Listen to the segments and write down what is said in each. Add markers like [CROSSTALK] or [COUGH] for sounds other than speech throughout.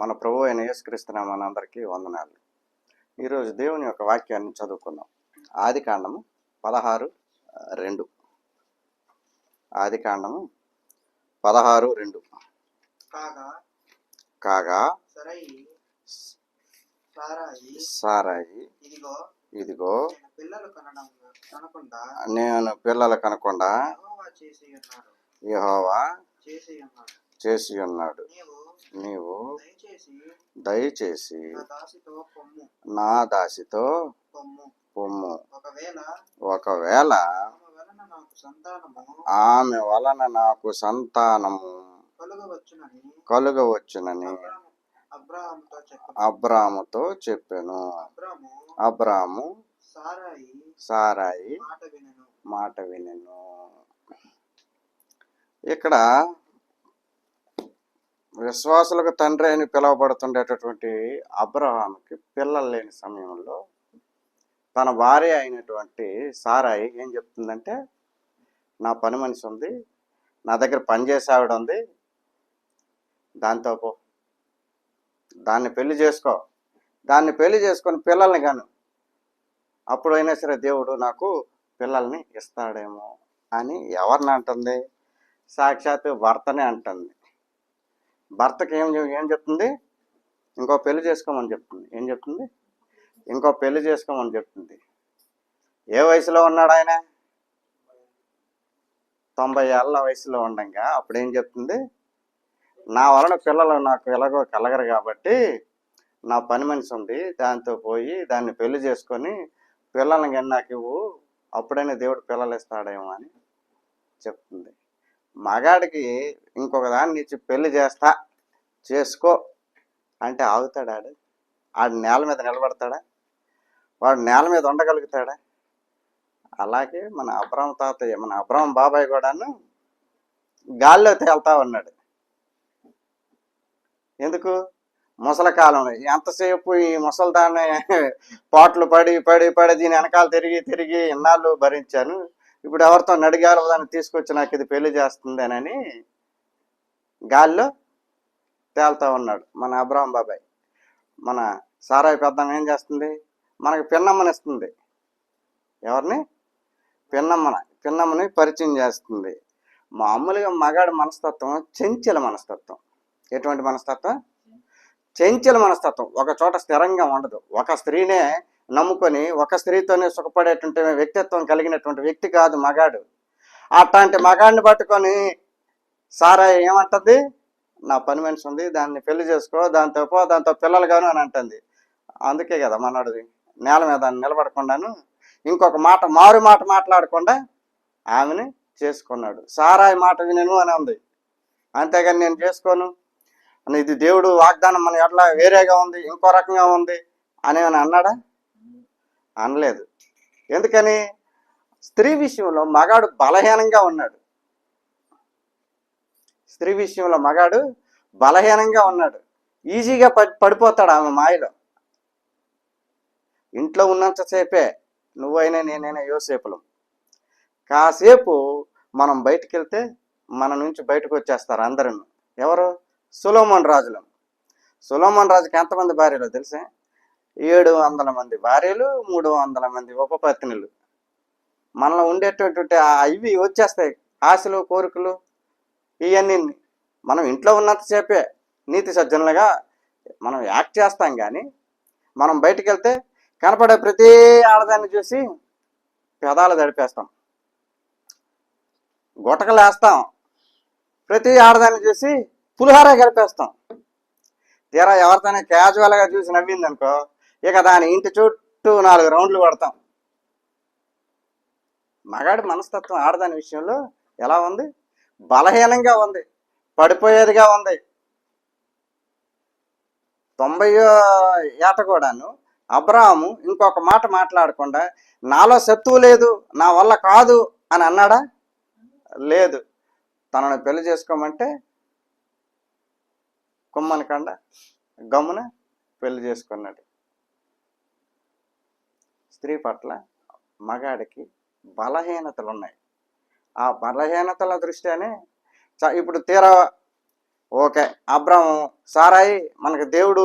మన ప్రభు అయిన యేసుక్రీస్తున్న మనందరికీ వందనాలు. ఈరోజు దేవుని యొక్క వాక్యాన్ని చదువుకుందాం. ఆది కాండము పదహారు రెండు. ఆది కాండము పదహారు రెండు. కాగా సరయి ఇదిగో ఇదిగో నేను పిల్లలు కనడం కనకుండా నేను పిల్లల కనకుండా యెహోవా చేసి ఉన్నాడు. నీవు దయచేసి నా దాసితో పొమ్ము. ఒకవేళ ఆమె వలన నాకు సంతానము కలుగవచ్చునని అబ్రాముతో చెప్పాను. అబ్రాము సారాయి మాట వినెను. ఇక్కడ విశ్వాసులకు తండ్రి అని పిలువబడుతుండేటటువంటి అబ్రహాంకి పిల్లలు లేని సమయంలో తన భార్య అయినటువంటి సారాయి ఏం చెప్తుందంటే నా పని మనిషి ఉంది నా దగ్గర పనిచేసే ఆవిడ ఉంది దాంతో పో. దాన్ని పెళ్ళి చేసుకో. దాన్ని పెళ్ళి చేసుకొని పిల్లల్ని గాను అప్పుడైనా సరే దేవుడు నాకు పిల్లల్ని ఇస్తాడేమో అని ఎవరిని అంటుంది? సాక్షాత్ భర్తనే అంటుంది. భర్తకి ఏం ఏం చెప్తుంది? ఇంకో పెళ్ళి చేసుకోమని చెప్తుంది. ఏం చెప్తుంది? ఇంకో పెళ్ళి చేసుకోమని చెప్తుంది. ఏ వయసులో ఉన్నాడు ఆయన? తొంభై ఏళ్ళ వయసులో ఉండంగా. అప్పుడు ఏం చెప్తుంది? నా వలన పిల్లలు నాకు ఎలాగో కలగరు కాబట్టి నా పని మనిషి ఉంది దాంతో పోయి దాన్ని పెళ్ళి చేసుకొని పిల్లల్ని కానీ నాకు ఇవ్వు. అప్పుడైనా దేవుడు పిల్లలు ఇస్తాడేమో అని చెప్తుంది. మగాడికి ఇంకొక దాన్ని ఇచ్చి పెళ్ళి చేస్తా చేసుకో అంటే ఆగుతాడా ఆడు? ఆడు నేల మీద నిలబడతాడా? వాడు నేల మీద ఉండగలుగుతాడా? అలాగే మన అబ్రహం తాతయ్య మన అబ్రహం బాబాయ్ కూడాను గాల్లో తేలుతా ఉన్నాడు. ఎందుకు? ముసలకాలంలో ఎంతసేపు ఈ ముసలిదాన్ని [LAUGHS] పాటలు పడి పడి పడి దీని వెనకాల తిరిగి తిరిగి ఇన్నాళ్ళు భరించాను. ఇప్పుడు ఎవరితో నడిగాలి దాన్ని తీసుకొచ్చి నాకు ఇది పెళ్ళి చేస్తుందేనని గాల్లో తేలుతా ఉన్నాడు మన అబ్రాహం బాబాయ్. మన సారాయి పెద్దమ్మ ఏం చేస్తుంది? మనకి పిన్నమ్మనిస్తుంది ఎవరిని? పిన్నమ్మన. పిన్నమ్మని పరిచయం చేస్తుంది. మామూలుగా మగాడి మనస్తత్వం చెంచల మనస్తత్వం. ఎటువంటి మనస్తత్వం? చెంచల మనస్తత్వం. ఒక చోట స్థిరంగా ఉండదు. ఒక స్త్రీనే నమ్ముకొని ఒక స్త్రీతోనే సుఖపడేటువంటి వ్యక్తిత్వం కలిగినటువంటి వ్యక్తి కాదు మగాడు. అట్లాంటి మగాడిని పట్టుకొని సారా ఏమంటుంది? నా పని మనిషి ఉంది దాన్ని పెళ్ళి చేసుకో దాంతో పో దాంతో పిల్లలు గాను అని అంటుంది. అందుకే కదా మనోడిది నేల మీద నిలబడకుండాను ఇంకొక మాట మారు మాట మాట్లాడకుండా ఆమెని చేసుకున్నాడు. సారాయి మాట వినను అని ఉంది అంతేగాని నేను చేసుకోను. ఇది దేవుడు వాగ్దానం మన ఎట్లా వేరేగా ఉంది ఇంకో రకంగా ఉంది అని అన్నాడా? అనలేదు. ఎందుకని? స్త్రీ విషయంలో మగాడు బలహీనంగా ఉన్నాడు. స్త్రీ విషయంలో మగాడు బలహీనంగా ఉన్నాడు. ఈజీగా పడి పడిపోతాడు ఆమె మాయలో. ఇంట్లో ఉన్నంతసేపే నువ్వైనా నేనైనా యోసేపులం. కాసేపు మనం బయటికి వెళ్తే మన నుంచి బయటకు వచ్చేస్తారు అందరూ. ఎవరు? సులోమన్ రాజులం. సులోమన్ రాజుకి ఎంతమంది భార్యలో తెలుసా? ఏడు వందల మంది భార్యలు మూడు వందల మంది ఉపపత్నులు మనలో ఉండేటటువంటి అవి ఇవి వచ్చేస్తాయి ఆశలు కోరికలు ఇవన్నీ మనం ఇంట్లో ఉన్నంతసేపే నీతి సజ్జనులుగా మనం యాక్ట్ చేస్తాం కానీ మనం బయటికి వెళ్తే కనపడే ప్రతి ఆడదాన్ని చూసి పెదాలు దడిపేస్తాం గుటకలు వేస్తాం ప్రతి ఆడదాన్ని చూసి పులిహార గడిపేస్తాం తీరా ఎవరితోనే క్యాజువల్గా చూసి నవ్వింది అనుకో ఇక దాని ఇంటి చుట్టూ నాలుగు రౌండ్లు పడతాం మగాడి మనస్తత్వం ఆడదాని విషయంలో ఎలా ఉంది? బలహీనంగా ఉంది. పడిపోయేదిగా ఉంది. తొంభయో ఏట కూడాను అబ్రాహము ఇంకొక మాట మాట్లాడకుండా నాలో శత్రువు లేదు నా వల్ల కాదు అని అన్నాడా? లేదు. తనను పెళ్ళి చేసుకోమంటే కుమ్మని కండ గమ్మున పెళ్ళి చేసుకున్నాడు. స్త్రీ పట్ల మగాడికి బలహీనతలు ఉన్నాయి ఆ బలహీనతల దృష్ట్యానే చ- ఇప్పుడు తీరా ఓకే అబ్రహం సారాయి మనకు దేవుడు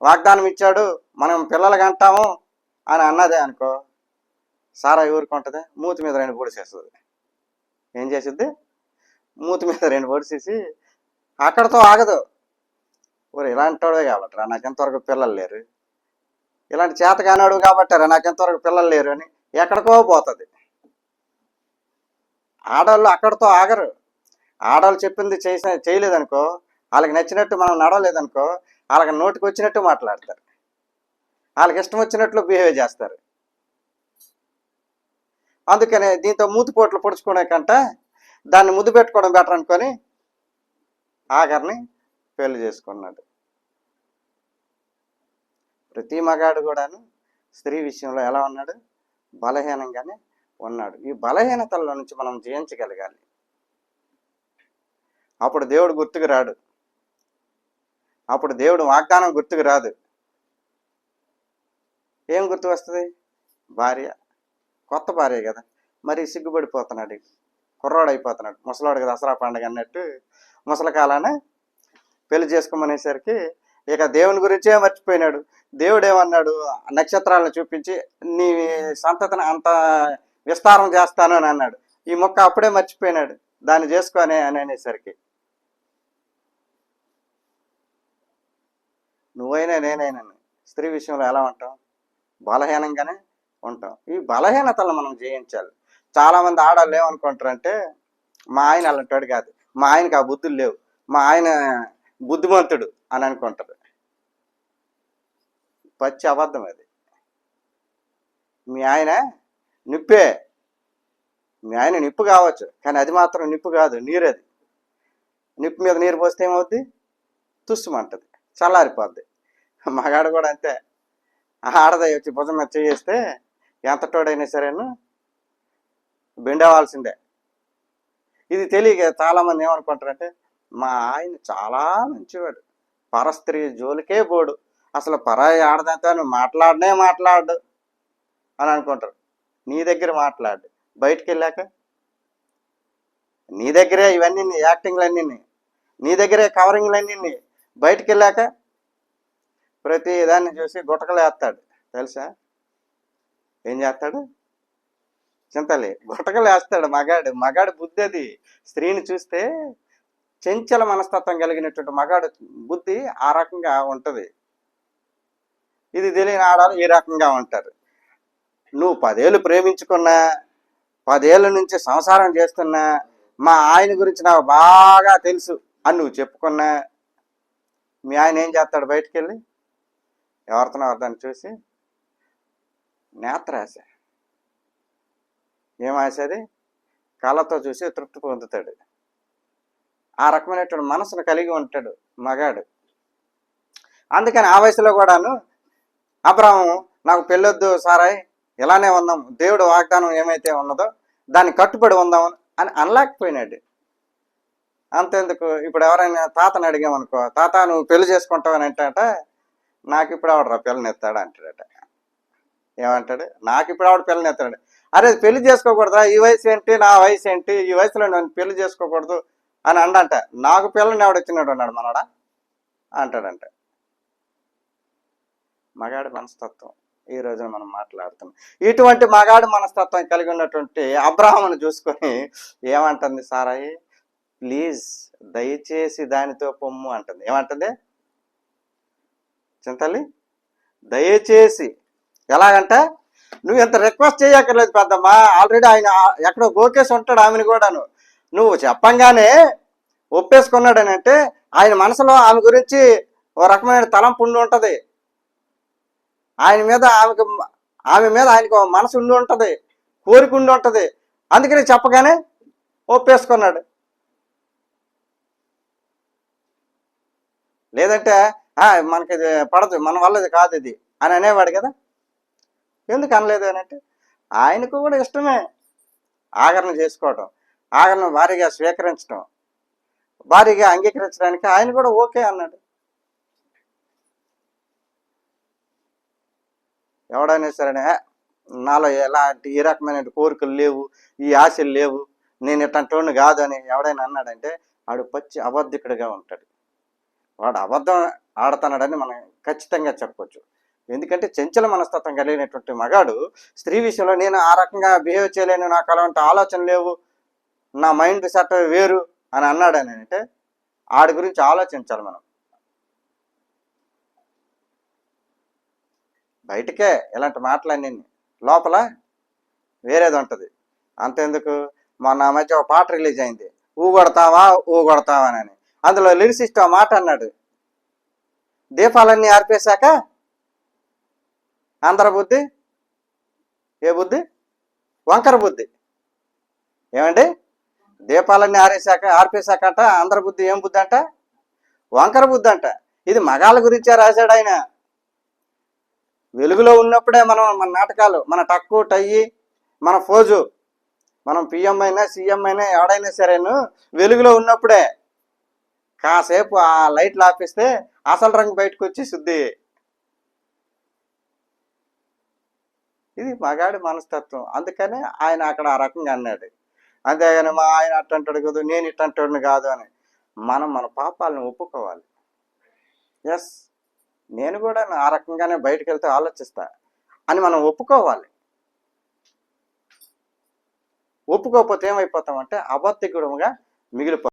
వాగ్దానం ఇచ్చాడు మనం పిల్లలకి అంటాము అని అన్నదే అనుకో సారాయి ఊరుకుంటుంది మూతి మీద రెండు పొడిసేస్తుంది ఏం చేసిద్ది? మూతి మీద రెండు పొడిసేసి అక్కడతో ఆగదు. ఊరు ఇలాంటి వాడే కాబట్టి నాకు ఎంతవరకు పిల్లలు లేరు? ఇలాంటి చేత కానివాడు కాబట్టి నాకు ఇంతవరకు పిల్లలు లేరు అని ఎక్కడికో పోతుంది. ఆడవాళ్ళు అక్కడితో ఆగరు. ఆడవాళ్ళు చెప్పింది చేసిన చేయలేదనుకో వాళ్ళకి నచ్చినట్టు మనం నడవలేదనుకో వాళ్ళకి నోటికి వచ్చినట్టు మాట్లాడతారు. వాళ్ళకి ఇష్టం వచ్చినట్లు బిహేవ్ చేస్తారు. అందుకనే దీంతో మూతిపోట్లు పొడుచుకునే కంటే దాన్ని ముద్దు పెట్టుకోవడం బెటర్ అనుకొని ఆఖరిని పెళ్ళి చేసుకున్నాడు. ప్రతి మగాడు కూడాను స్త్రీ విషయంలో ఎలా ఉన్నాడు? బలహీనంగానే ఉన్నాడు. ఈ బలహీనతల్లో నుంచి మనం జయించగలగాలి. అప్పుడు దేవుడు గుర్తుకు రాడు. అప్పుడు దేవుడు వాగ్దానం గుర్తుకు రాదు. ఏం గుర్తు వస్తుంది? భార్య. కొత్త భార్య కదా. మరి సిగ్గుపడిపోతున్నాడు. కుర్రాడు అయిపోతున్నాడు ముసలాడికి దసరా పండుగ అన్నట్టు ముసలకాలానే పెళ్ళి చేసుకోమనేసరికి ఇక దేవుని గురించే మర్చిపోయినాడు. దేవుడు ఏమన్నాడు నక్షత్రాలను చూపించి నీ సంతతిని అంత విస్తారం చేస్తాను అని అన్నాడు. ఈ మొక్క అప్పుడే మర్చిపోయినాడు. దాన్ని చేసుకొని అని అనేసరికి. నువ్వైనా నేనైనా స్త్రీ విషయంలో ఎలా ఉంటాం బలహీనంగానే ఉంటాం. ఈ బలహీనతలను మనం జయించాలి. చాలామంది ఆడవాళ్ళు ఏమనుకుంటారంటే మా ఆయన అలాంటి కాదు. మా ఆయనకి ఆ బుద్ధులు లేవు. మా ఆయన బుద్ధిమంతుడు. అని అనుకుంటారు. పచ్చి అబద్ధం అది. మీ ఆయన నిప్పే. మీ ఆయన నిప్పు కావచ్చు కానీ అది మాత్రం నిప్పు కాదు నీరు అది. నిప్పు మీద నీరు పోస్తే ఏమవుద్ది? తుస్సుమంటది చల్లారిపోద్ది. మగాడు కూడా అంతే. ఆడదయ్య వచ్చి భుజం మీద చేస్తే ఎంత తోడైనా సరేను బెండవాల్సిందే. ఇది తెలియక చాలామంది ఏమనుకుంటారంటే మా ఆయన చాలా మంచివాడు. పరస్త్రీ జోలికే పోడు అసలు పరాయి ఆడదంతా నువ్వు మాట్లాడనే మాట్లాడు అని అనుకుంటారు. నీ దగ్గర మాట్లాడు. బయటికి వెళ్ళాక నీ దగ్గరే ఇవన్నీ యాక్టింగ్లన్నీ నీ దగ్గరే కవరింగ్లన్నీ బయటికి వెళ్ళాక ప్రతి దాన్ని చూసి గుటకలు వేస్తాడు తెలుసా? ఏం చేస్తాడు? చింతలే. గుటకలు వేస్తాడు మగాడు. మగాడు బుద్ధి అది. స్త్రీని చూస్తే చెంచల మనస్తత్వం కలిగినటువంటి మగాడు బుద్ధి ఆ రకంగా ఉంటుంది. ఇది తెలియని ఆడాలు ఈ రకంగా ఉంటారు. నువ్వు పదేళ్ళు ప్రేమించుకున్నా పదేళ్ళ నుంచి సంసారం చేస్తున్నా మా ఆయన గురించి నాకు బాగా తెలుసు అని నువ్వు చెప్పుకున్నా మీ ఆయన ఏం చేస్తాడు బయటికి వెళ్ళి ఎవరితోనో దాన్ని చూసి నేత్రాశ ఏం ఆశ అది కళ్ళతో చూసి తృప్తి పొందుతాడు. ఆ రకమైనటువంటి మనసును కలిగి ఉంటాడు మగాడు. అందుకని ఆ వయసులో కూడాను అబ్రాహం నాకు పెళ్ళొద్దు సారాయ్ ఇలానే ఉందాం దేవుడు వాగ్దానం ఏమైతే ఉన్నదో దాన్ని కట్టుబడి ఉందాం అని అనలేకపోయినాడు. అంతెందుకు? ఇప్పుడు ఎవరైనా తాతని అడిగామనుకో తాత నువ్వు పెళ్ళి చేసుకుంటావని అంటాట నాకు ఇప్పుడు ఆవిడ పిల్లనెత్తాడు అంటాడట. ఏమంటాడు? నాకు ఇప్పుడు ఆవిడ పిల్లనెత్తాడు అరే పెళ్ళి చేసుకోకూడదా ఈ వయసు ఏంటి నా వయసు ఏంటి ఈ వయసులో నేను పెళ్ళి చేసుకోకూడదు అని అండంట. నాకు పిల్లని ఎవడు వచ్చినాడు అన్నాడు మనడా? అంటాడంట. మగాడి మనస్తత్వం. ఈ రోజున మనం మాట్లాడుతున్నాం. ఇటువంటి మగాడి మనస్తత్వం కలిగి ఉన్నటువంటి అబ్రాహ్మను చూసుకొని ఏమంటుంది సారాయి? ప్లీజ్ దయచేసి దానితో పొమ్ము అంటుంది. ఏమంటుంది? చింతల్లి దయచేసి. ఎలాగంట నువ్వు ఎంత రిక్వెస్ట్ చేయక్కర్లేదు పెద్దమ్మా. ఆల్రెడీ ఆయన ఎక్కడో గోకేసి ఉంటాడు ఆమెను కూడాను. నువ్వు చెప్పంగానే ఒప్పేసుకున్నాడని అంటే ఆయన మనసులో ఆమె గురించి ఓ రకమైన తలంపు ఉండి ఉంటుంది. ఆయన మీద ఆమెకు ఆమె మీద ఆయనకు మనసు ఉండి ఉంటుంది. కోరిక ఉండి ఉంటుంది. అందుకని చెప్పగానే ఒప్పేసుకున్నాడు. లేదంటే "ఆ, మనకి ఇది పడదు మన వల్ల ఇది కాదు ఇది అని అనేవాడు కదా. ఎందుకు అనలేదు అని అంటే ఆయనకు కూడా ఇష్టమే ఆగరణ చేసుకోవటం. ఆగలను భారీగా స్వీకరించడం భారీగా అంగీకరించడానికి ఆయన కూడా ఓకే అన్నాడు. ఎవడైనా సరే నాలో ఎలాంటి ఈ రకమైన కోరికలు లేవు ఈ ఆశలు లేవు నేను ఇట్లాంటి కాదు అని ఎవడైనా అన్నాడంటే ఆడు పచ్చి అబద్ధికుడిగా ఉంటాడు. వాడు అబద్ధం ఆడుతున్నాడని మనం ఖచ్చితంగా చెప్పొచ్చు. ఎందుకంటే చెంచల మనస్తత్వం కలిగినటువంటి మగాడు స్త్రీ విషయంలో నేను ఆ రకంగా బిహేవ్ చేయలేను నాకు అలాంటి ఆలోచన లేవు నా మైండ్ సెట్ వేరు అని అన్నాడు అని అంటే ఆడి గురించి ఆలోచించాలి మనం. బయటకే ఇలాంటి మాటలన్నీ లోపల వేరేది ఉంటుంది. అంతెందుకు? మొన్న మధ్య ఒక పాట రిలీజ్ అయింది. ఊ ఊగొడతావా ఊ అని. అందులో లిరిసిస్ట్ ఆ మాట అన్నాడు. దీపాలన్నీ ఆర్పేశాక ఆంధ్ర బుద్ధి? ఏ బుద్ధి? వంకర బుద్ధి. ఏమండి? దీపాలన్నీ ఆరేశాక ఆర్పేశాకట ఆంధ్ర బుద్ధి ఏం బుద్ధి అంట? వంకర బుద్ధి అంట. ఇది మగాళ్ళ గురించే రాశాడు ఆయన. వెలుగులో ఉన్నప్పుడే మనం మన నాటకాలు మన టక్కు టయ్యి మన ఫోజు మనం పిఎం అయినా సీఎం అయినా ఎవడైనా సరేను వెలుగులో ఉన్నప్పుడే కాసేపు ఆ లైట్లు ఆపిస్తే అసలు రంగు బయటకు వచ్చి శుద్ధి. ఇది మగాడి మనస్తత్వం. అందుకనే ఆయన అక్కడ ఆ రకంగా అన్నాడు. అంతేగాని మా ఆయన అట్టంటాడు కదా నేను ఇట్టంటాడు కాదు అని మనం మన పాపాలను ఒప్పుకోవాలి. ఎస్ నేను కూడా ఆ రకంగానే బయటకు వెళ్తే ఆలోచిస్తా అని మనం ఒప్పుకోవాలి. ఒప్పుకోకపోతే ఏమైపోతామంటే అబద్ధికుడుగా మిగిలిపో